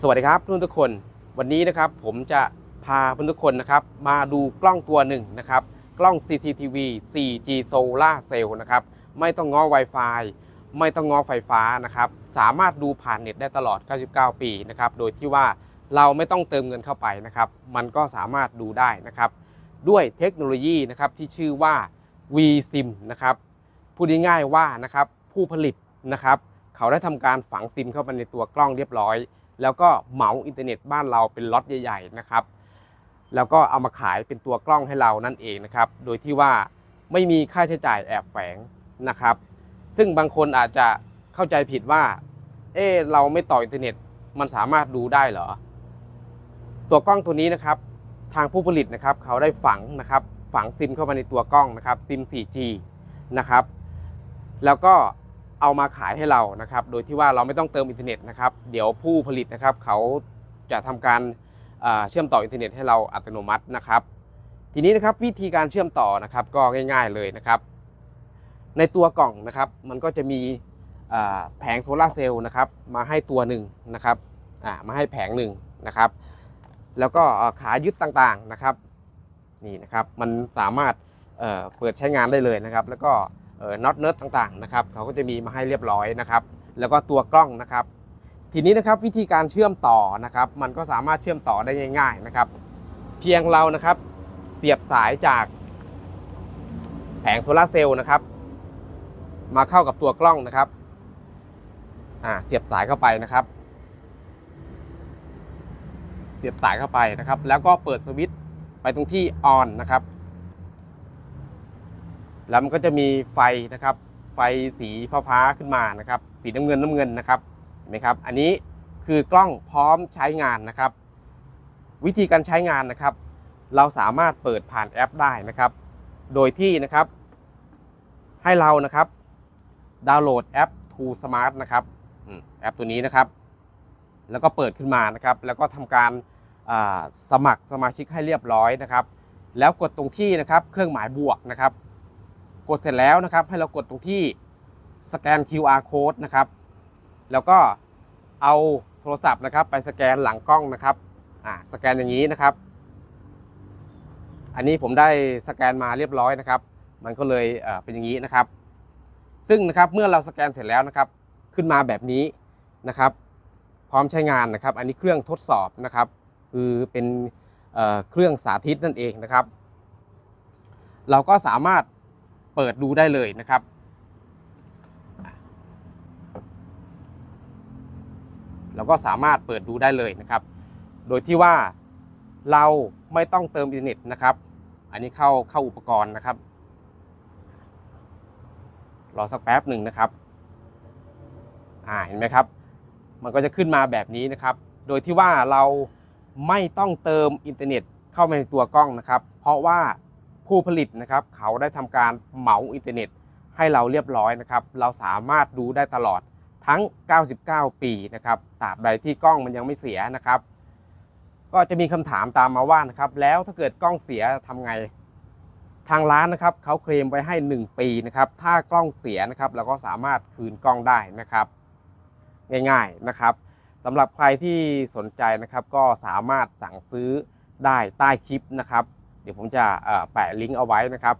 สวัสดีครับเพื่อนทุกคน วันนี้นะครับผมจะพาทุกคนนะครับมาดูกล้องตัวหนึ่งนะครับกล้อง CCTV 4G Solar Cell นะครับไม่ต้องง้อ Wi-Fi ไม่ต้องง้อไฟฟ้านะครับสามารถดูผ่านเน็ตได้ตลอด 99 ปีนะครับโดยที่ว่าเราไม่ต้องเติมเงินเข้าไปนะครับมันก็สามารถดูได้นะครับด้วยเทคโนโลยีนะครับที่ชื่อว่า vSIM นะครับพูดง่ายๆว่านะครับผู้ผลิตนะครับเขาได้ทำการฝังซิมเข้าไปในตัวกล้องเรียบร้อย แล้วก็เหมาอินเทอร์เน็ตบ้านเราเป็นล็อตใหญ่ๆนะครับ แล้วก็เอามาขายเป็นตัวกล้องให้เรานั่นเองนะครับ โดยที่ว่าไม่มีค่าใช้จ่ายแอบแฝงนะครับ ซึ่งบางคนอาจจะเข้าใจผิดว่า เออเราไม่ต่ออินเทอร์เน็ตมันสามารถดูได้เหรอ ตัวกล้องตัวนี้นะครับ ทางผู้ผลิตนะครับ เขาได้ฝังนะครับ ฝังซิมเข้ามาในตัวกล้องนะครับ ซิม 4G นะครับ แล้วก็ เอามาขายให้เรานะครับ โดยที่ว่าเราไม่ต้องเติมอินเทอร์เน็ตนะครับ เดี๋ยวผู้ผลิตนะครับเขาจะทำการเชื่อมต่ออินเทอร์เน็ตให้เราอัตโนมัตินะครับ ทีนี้นะครับวิธีการเชื่อมต่อนะครับก็ง่าย ๆเลยนะครับ ในตัวกล่องนะครับมันก็จะมีแผงโซลาร์เซลล์นะครับมาให้ตัวหนึ่งนะครับมาให้แผงหนึ่งนะครับ แล้วก็ขายึดต่างๆนะครับนี่นะครับมันสามารถเปิดใช้งานได้เลยนะครับ แล้วก็ น็อตเนิร์ดต่างๆนะครับเขาก็จะมีมาให้เรียบร้อยนะครับแล้วก็ตัวกล้องนะครับ ทีนี้นะครับวิธีการเชื่อมต่อนะครับ มันก็สามารถเชื่อมต่อได้ง่าย ๆนะครับ เพียงเรานะครับ เสียบสายจากแผงโซลาร์เซลล์นะครับ มาเข้ากับตัวกล้องนะครับเสียบสายเข้าไปนะครับ เสียบสายเข้าไปนะครับ แล้วก็เปิดสวิตช์ไปตรงที่ออนนะครับ แล้วมันก็จะมีไฟนะครับ ไฟสีฟ้าๆขึ้นมานะครับ สีน้ำเงินน้ำเงินนะครับเห็นไหมครับ อันนี้คือกล้องพร้อมใช้งานนะครับ วิธีการใช้งานนะครับ เราสามารถเปิดผ่านแอปได้นะครับ โดยที่นะครับ ให้เรานะครับ ดาวน์โหลดแอป To Smart นะครับแอปตัวนี้นะครับ แล้วก็เปิดขึ้นมานะครับ แล้วก็ทำการสมัครสมาชิกให้เรียบร้อยนะครับ แล้วกดตรงที่นะครับ เครื่องหมายบวกนะครับ ดเสร็จแล้วนะครับ ให้เรากดตรงที่สแกน QR code นะครับ แล้วก็เอาโทรศัพท์นะครับ ไปสแกนหลังกล้องนะครับอ่าสแกนอย่างนี้นะครับ อันนี้ผมได้สแกนมาเรียบร้อยนะครับ มันก็เลยเออเป็นอย่างนี้นะครับ ซึ่งนะครับเมื่อเราสแกนเสร็จแล้วนะครับ ขึ้นมาแบบนี้นะครับ พร้อมใช้งานนะครับ อันนี้เครื่องทดสอบนะครับ คือเป็นเอ่อเครื่องสาธิตนั่นเองนะครับ เราก็สามารถ เปิดดูได้เลยนะครับ เราก็สามารถเปิดดูได้เลยนะครับ โดยที่ว่าเราไม่ต้องเติมอินเทอร์เน็ตนะครับ อันนี้เข้าเข้าอุปกรณ์นะครับ รอสักแป๊บหนึ่งนะครับ อ่าเห็นไหมครับ มันก็จะขึ้นมาแบบนี้นะครับ โดยที่ว่าเราไม่ต้องเติมอินเทอร์เน็ตเข้ามาในตัวกล้องนะครับ เพราะว่า ผู้ผลิตนะครับเขาได้ทำการเหมาอินเทอร์เน็ต ให้เราเรียบร้อยนะครับ เราสามารถดูได้ตลอดทั้ง 99 ปีนะครับตราบใดที่กล้องมันยังไม่เสียนะครับ ก็จะมีคำถามตามมาว่านะครับ แล้วถ้าเกิดกล้องเสียทำไงทางร้านนะครับเขาเคลมไว้ให้ 1 ปีนะครับ ถ้ากล้องเสียนะครับเราก็สามารถคืนกล้องได้นะครับ ง่ายๆนะครับสำหรับใครที่สนใจนะครับ ก็สามารถสั่งซื้อได้ใต้คลิปนะครับ เดี๋ยวผมจะแปะลิงก์เอาไว้นะครับ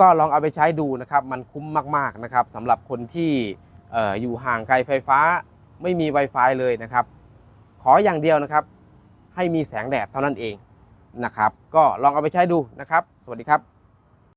ก็ลองเอาไปใช้ดูนะครับ มันคุ้มมากๆนะครับสำหรับคนที่เอ่ออยู่ห่างไกลไฟฟ้าไม่มี Wi-Fi เลยนะครับ ขออย่างเดียวนะครับ ให้มีแสงแดดเท่านั้นเองนะครับ ก็ลองเอาไปใช้ดูนะครับ สวัสดีครับ